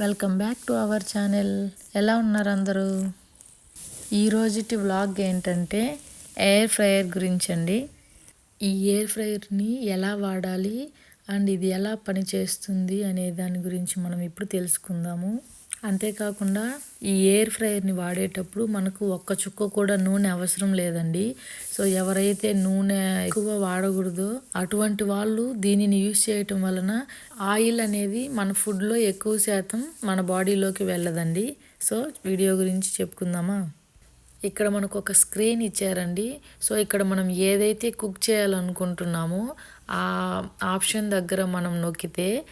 Welcome back to our channel. ఎలా ఉన్నారు అందరూ? ఈరోజుటి వ్లాగ్ ఏంటంటే ఎయిర్ ఫ్రైయర్ గురించి అండి ఈ ఎయిర్ ఫ్రయర్ని ఎలా వాడాలి? అండ్ ఇది ఎలా పనిచేస్తుంది అనే దాని గురించి మనం ఇప్పుడు తెలుసుకుందాము. అంతేకాకుండా ఈ ఎయిర్ ఫ్రైయర్ని వాడేటప్పుడు మనకు ఒక్క చుక్క కూడా నూనె అవసరం లేదండి. సో ఎవరైతే నూనె ఎక్కువ వాడకూడదో అటువంటి వాళ్ళు దీనిని యూజ్ చేయటం వలన ఆయిల్ అనేది మన ఫుడ్లో ఎక్కువ శాతం మన బాడీలోకి వెళ్ళదండి. సో వీడియో గురించి చెప్పుకుందామా? ఇక్కడ మనకు ఒక స్క్రీన్ ఇచ్చారండి. సో ఇక్కడ మనం ఏదైతే కుక్ చేయాలనుకుంటున్నామో ఆ ఆప్షన్ దగ్గర మనం నొక్కితే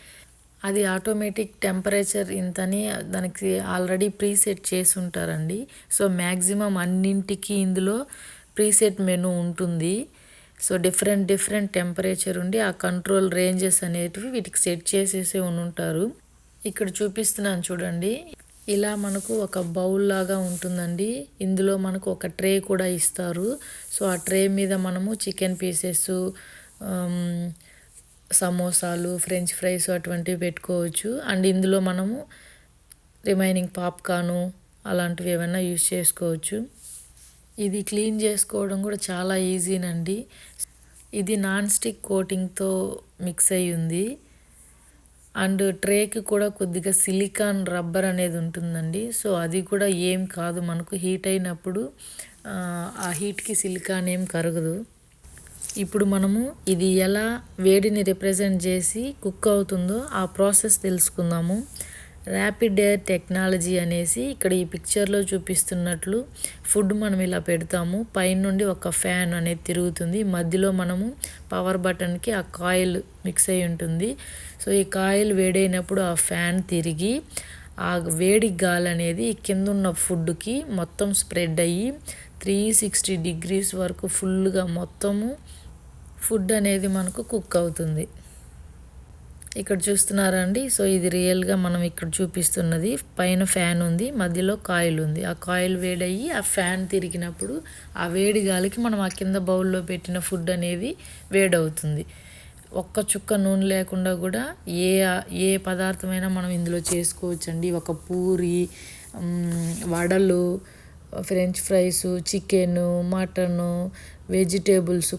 అది ఆటోమేటిక్ టెంపరేచర్ ఇంతని దానికి ఆల్రెడీ ప్రీసెట్ చేసి ఉంటారండి. సో మ్యాక్సిమం అన్నింటికి ఇందులో ప్రీసెట్ మెనూ ఉంటుంది. సో డిఫరెంట్ డిఫరెంట్ టెంపరేచర్ ఉండి ఆ కంట్రోల్ రేంజెస్ అనేటివి వీటికి సెట్ చేసేసే ఉంటారు ఇక్కడ చూపిస్తున్నాను చూడండి. ఇలా మనకు ఒక బౌల్ లాగా ఉంటుందండి. ఇందులో మనకు ఒక ట్రే కూడా ఇస్తారు. సో ఆ ట్రే మీద మనము చికెన్ పీసెస్ సమోసాలు ఫ్రెంచ్ ఫ్రైస్ అటువంటివి పెట్టుకోవచ్చు. అండ్ ఇందులో మనము రిమైనింగ్ పాప్కాను అలాంటివి ఏమైనా యూజ్ చేసుకోవచ్చు. ఇది క్లీన్ చేసుకోవడం కూడా చాలా ఈజీనండి. ఇది నాన్ స్టిక్ కోటింగ్తో మిక్స్ అయ్యి ఉంది. అండ్ ట్రేకి కూడా కొద్దిగా సిలికాన్ రబ్బర్ అనేది ఉంటుందండి. సో అది కూడా ఏం కాదు. మనకు హీట్ అయినప్పుడు ఆ హీట్కి సిలికాన్ ఏం కరగదు. ఇప్పుడు మనము ఇది ఎలా వేడిని రిప్రజెంట్ చేసి కుక్ అవుతుందో ఆ ప్రాసెస్ తెలుసుకుందాము. ర్యాపిడ్ ఎయిర్ టెక్నాలజీ అనేసి ఇక్కడ ఈ పిక్చర్లో చూపిస్తున్నట్లు ఫుడ్ మనం ఇలా పెడతాము. పైనుండి ఒక ఫ్యాన్ అనేది తిరుగుతుంది. మధ్యలో మనము పవర్ బటన్కి ఆ కాయిల్ మిక్స్ అయి ఉంటుంది. సో ఈ కాయిల్ వేడైనప్పుడు ఆ ఫ్యాన్ తిరిగి ఆ వేడి గాలి అనేది కింద ఉన్న ఫుడ్కి మొత్తం స్ప్రెడ్ అయ్యి త్రీ సిక్స్టీ డిగ్రీస్ వరకు ఫుల్గా మొత్తము ఫుడ్ అనేది మనకు కుక్ అవుతుంది. ఇక్కడ చూస్తున్నారా అండి? సో ఇది రియల్గా మనం ఇక్కడ చూపిస్తున్నది. పైన ఫ్యాన్ ఉంది మధ్యలో కాయిల్ ఉంది. ఆ కాయిల్ వేడయ్యి ఆ ఫ్యాన్ తిరిగినప్పుడు ఆ వేడి గాలికి మనం ఆ కింద బౌల్లో పెట్టిన ఫుడ్ అనేది వేడవుతుంది. ఒక్క చుక్క నూనె లేకుండా కూడా ఏ ఏ పదార్థమైనా మనం ఇందులో చేసుకోవచ్చండి. ఒక పూరి వడలు French fries chicken mutton vegetables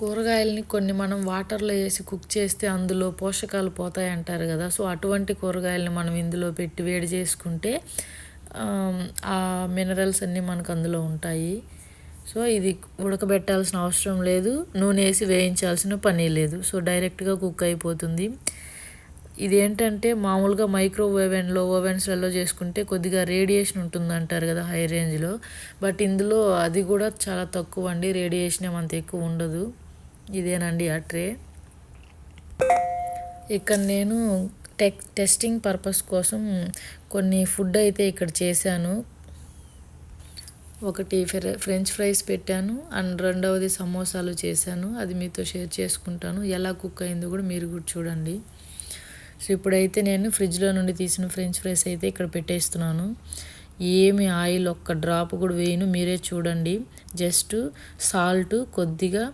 కూరగాయలని కొన్ని మనం వాటర్లో వేసి కుక్ చేస్తే అందులో పోషకాలు పోతాయి అంటారు కదా. సో అటువంటి కూరగాయలని మనం ఇందులో పెట్టి వేడి చేసుకుంటే ఆ మినరల్స్ అన్నీ మనకు అందులో ఉంటాయి. సో ఇది ఉడకబెట్టాల్సిన అవసరం లేదు. నూనె వేసి వేయించాల్సిన పని లేదు. సో డైరెక్ట్గా కుక్ అయిపోతుంది. ఇది ఏంటంటే మామూలుగా మైక్రో ఓవెన్లో ఓవెన్స్లలో చేసుకుంటే కొద్దిగా రేడియేషన్ ఉంటుంది అంటారు కదా హై రేంజ్లో. బట్ ఇందులో అది కూడా చాలా తక్కువ అండి. రేడియేషన్ ఏమంత ఎక్కువ ఉండదు. ఇదేనండి ఆ ట్రే. ఇక్కడ నేను టెక్ టెస్టింగ్ పర్పస్ కోసం కొన్ని ఫుడ్ అయితే ఇక్కడ చేశాను. ఒకటి ఫ్రెంచ్ ఫ్రైస్ పెట్టాను. అండ్ రెండవది సమోసాలు చేశాను. అది మీతో షేర్ చేసుకుంటాను. ఎలా కుక్ అయిందో కూడా మీరు కూడా చూడండి. సో ఇప్పుడైతే నేను ఫ్రిడ్జ్లో నుండి తీసిన ఫ్రెంచ్ ఫ్రైస్ అయితే ఇక్కడ పెట్టేస్తున్నాను. ఏమి ఆయిల్ ఒక్క డ్రాప్ కూడా వేయను. మీరే చూడండి. జస్ట్ సాల్ట్ కొద్దిగా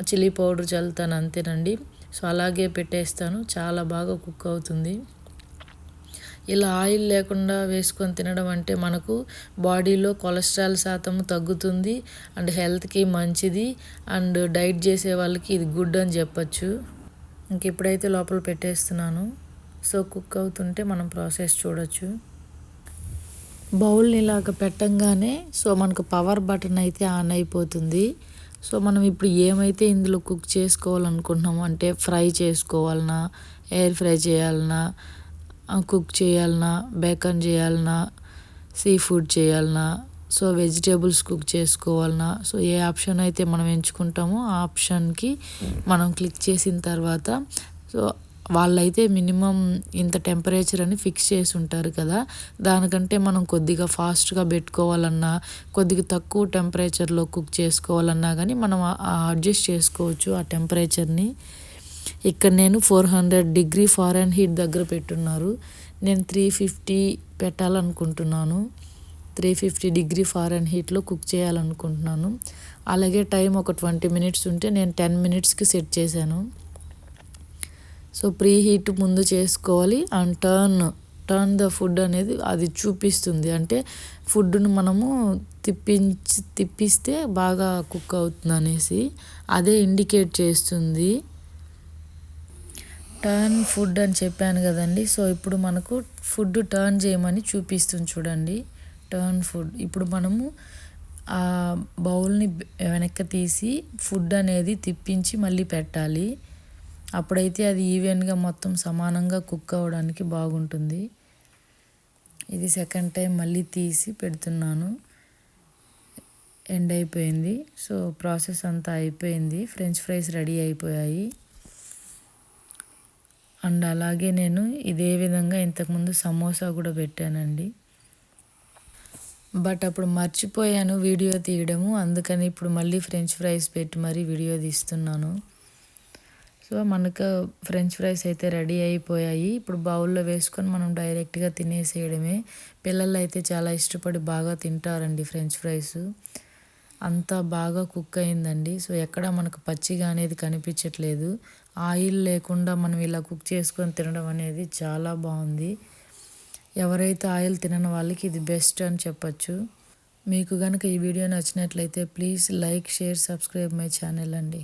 చిల్లీ పౌడర్ చల్లుతాను అంతేనండి. సో అలాగే పెట్టేస్తాను. చాలా బాగా కుక్ అవుతుంది. ఇలా ఆయిల్ లేకుండా వేసుకొని తినడం అంటే మనకు బాడీలో కొలెస్ట్రాల్ శాతం తగ్గుతుంది. అండ్ హెల్త్కి మంచిది. అండ్ డైట్ చేసే వాళ్ళకి ఇది గుడ్ అని చెప్పచ్చు. ఇంక ఇప్పుడైతే లోపల పెట్టేస్తున్నాను. సో కుక్ అవుతుంటే మనం ప్రాసెస్ చూడొచ్చు. బౌల్ని ఇలాగ పెట్టంగానే సో మనకు పవర్ బటన్ అయితే ఆన్ అయిపోతుంది. సో మనం ఇప్పుడు ఏమైతే ఇందులో కుక్ చేసుకోవాలనుకుంటున్నామో అంటే ఫ్రై చేసుకోవాలన్నా ఎయిర్ ఫ్రై చేయాలన్నా కుక్ చేయాలన్నా బేకన్ చేయాలన్నా సీ ఫుడ్ చేయాలన్నా సో వెజిటేబుల్స్ కుక్ చేసుకోవాలన్నా సో ఏ ఆప్షన్ అయితే మనం ఎంచుకుంటామో ఆ ఆప్షన్కి మనం క్లిక్ చేసిన తర్వాత సో వాళ్ళైతే మినిమం ఇంత టెంపరేచర్ అని ఫిక్స్ చేసి ఉంటారు కదా. దానికంటే మనం కొద్దిగా ఫాస్ట్గా పెట్టుకోవాలన్నా కొద్దిగా తక్కువ టెంపరేచర్లో కుక్ చేసుకోవాలన్నా కానీ మనం అడ్జస్ట్ చేసుకోవచ్చు ఆ టెంపరేచర్ని. ఇక్కడ నేను four hundred degree Fahrenheit దగ్గర పెట్టున్నారు. నేను త్రీ ఫిఫ్టీ పెట్టాలనుకుంటున్నాను. త్రీ ఫిఫ్టీ డిగ్రీ ఫారెన్ హీట్లో కుక్ చేయాలనుకుంటున్నాను. అలాగే టైం ఒక ట్వంటీ మినిట్స్ ఉంటే నేను టెన్ మినిట్స్కి సెట్ చేశాను. సో ప్రీ హీట్ ముందు చేసుకోవాలి and turn turn the food అనేది అది చూపిస్తుంది. అంటే ఫుడ్ను మనము తిప్పించి తిప్పిస్తే బాగా కుక్ అవుతుంది అనేసి అదే ఇండికేట్ చేస్తుంది. టర్న్ ఫుడ్ అని చెప్పాను కదండి. సో ఇప్పుడు మనకు ఫుడ్ టర్న్ చేయమని చూపిస్తుంది చూడండి. Turn food. ఇప్పుడు మనము ఆ బౌల్ని వెనక్కి తీసి ఫుడ్ అనేది తిప్పించి మళ్ళీ పెట్టాలి. అప్పుడైతే అది ఈవెన్గా మొత్తం సమానంగా కుక్ అవ్వడానికి బాగుంటుంది. ఇది సెకండ్ టైం మళ్ళీ తీసి పెడుతున్నాను. ఎండ్ అయిపోయింది. సో ప్రాసెస్ అంతా అయిపోయింది. ఫ్రెంచ్ ఫ్రైస్ రెడీ అయిపోయాయి. అండ్ అలాగే నేను ఇదే విధంగా ఇంతకుముందు సమోసా కూడా పెట్టానండి. బట్ అప్పుడు మర్చిపోయాను వీడియో తీయడము. అందుకని ఇప్పుడు మళ్ళీ ఫ్రెంచ్ ఫ్రైస్ పెట్టి మరీ వీడియో తీస్తున్నాను. సో మనకు ఫ్రెంచ్ ఫ్రైస్ అయితే రెడీ అయిపోయాయి. ఇప్పుడు బౌల్లో వేసుకొని మనం డైరెక్ట్గా తినేసేయడమే. పిల్లలు అయితే చాలా ఇష్టపడి బాగా తింటారండి ఫ్రెంచ్ ఫ్రైస్. అంతా బాగా కుక్ అయిందండి. సో ఎక్కడ మనకు పచ్చిగా అనేది కనిపించట్లేదు. ఆయిల్ లేకుండా మనం ఇలా కుక్ చేసుకొని తినడం అనేది చాలా బాగుంది. ఎవరైతే ఆయిల్ తినని వాళ్ళకి ఇది బెస్ట్ అని చెప్పచ్చు. మీకు కనుక ఈ వీడియో నచ్చినట్లయితే please like share subscribe my channel అండి.